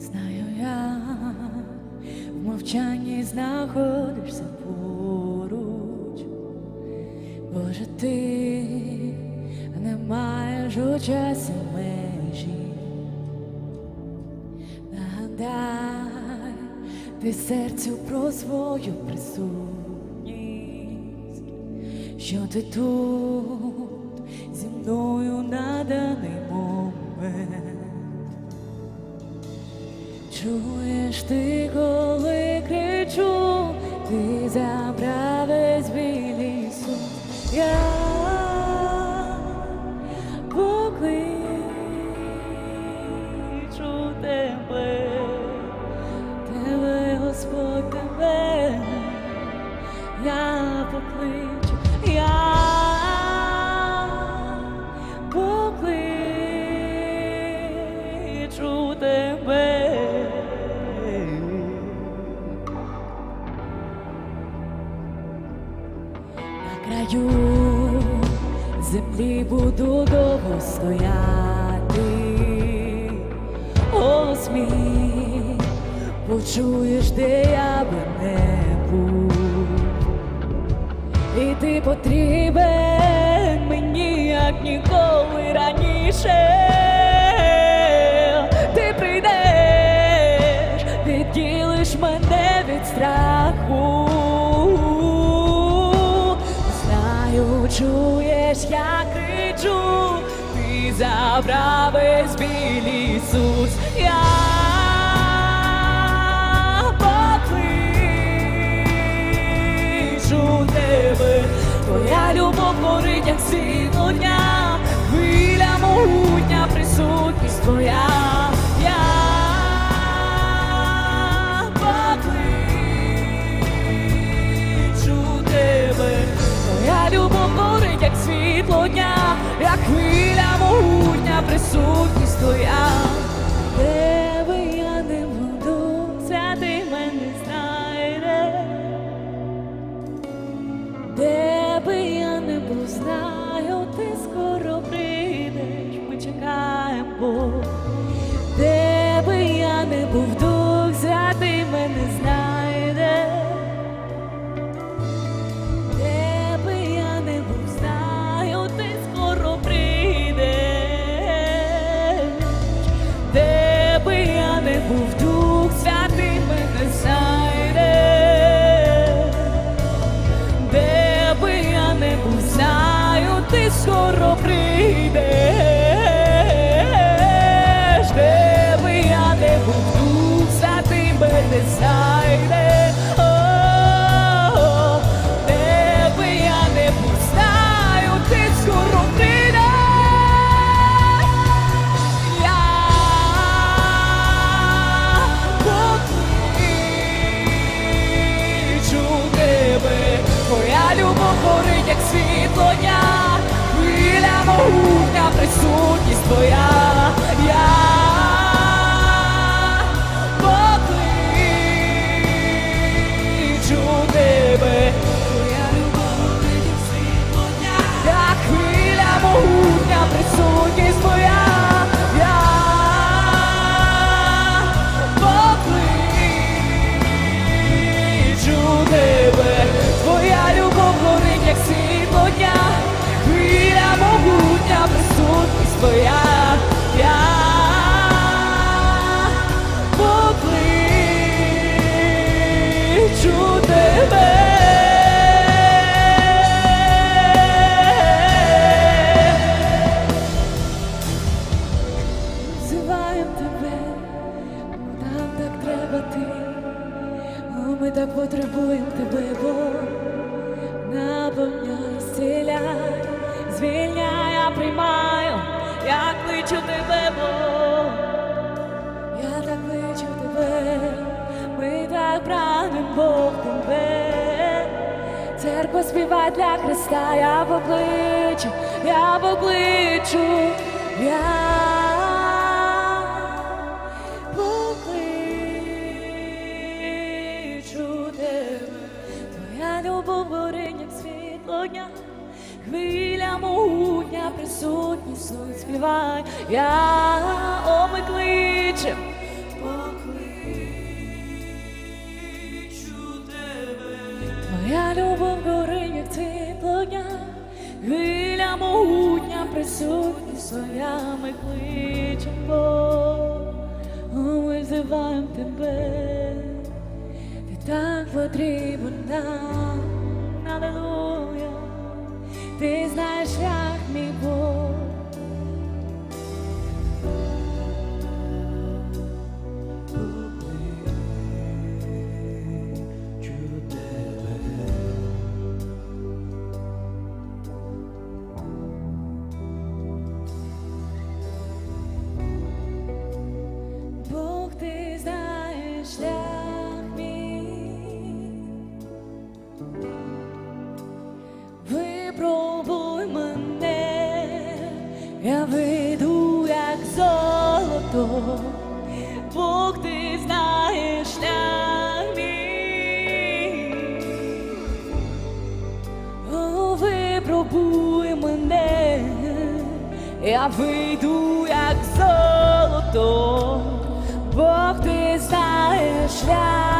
Знаю я, в мовчанні знаходишся поруч. Боже, ти не маєш у часі межі. Нагадай ти серцю про свою присутність, що ти тут зі мною на даний момент. Чуєш ти, коли кричу, ти забрав весь білий суд. Я покличу тебе, тебе, Господь, тебе, я покличу, я краю землі буду довго стояти. Голос мій почуєш, де я би не був. І ти потрібен мені, як ніколи раніше. Чуєш, я кричу, ти забрав весь біль Ісус. Я покличу тебе, твоя любов горить, як світло дня, хвиля могутня, присутність твоя. Світло дня, як хвиля могутня, присутність твоя. Де би я не буду, святий мене знайде. Де би я не був, знаю, ти скоро прийдеш, ми чекаємо. Присутність твоя. О, ми так потребуємо тебе, Бог. Наповняй, зціляй, звільняй, приймаю, я кличу тебе, Бог. Я так кличу тебе, ми так прагнем Бог тебе. Церква співає для Христа, я покличу, я покличу, я покличу тебе. Твоя любов горить, як світло дня, хвиля могутня присутність співай, я о, ми кличем. Покличу тебе. Твоя любов горить, як ти хвиля могутня присутність своя, ми кличем Бог, ми взиваємо тебе. Ти так потрібен нам. я вийду, як золото, Бог ти знаєш шлях мій. О, випробуй мене, я вийду, як золото, Бог ти знаєш шлях.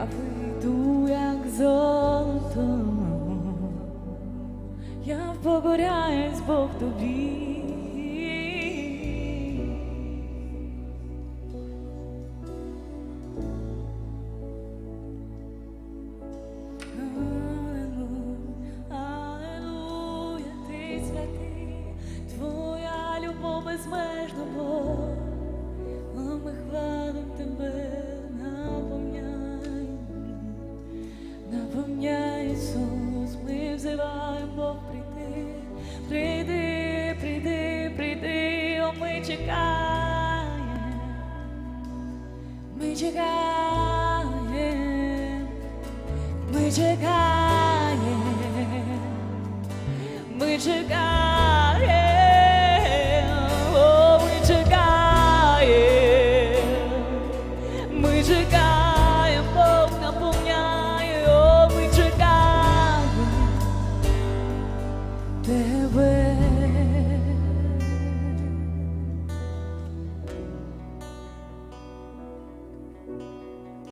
up. чекаєм, ми чекаєм, ми чекаєм, о, ми чекаєм, ми чекаєм.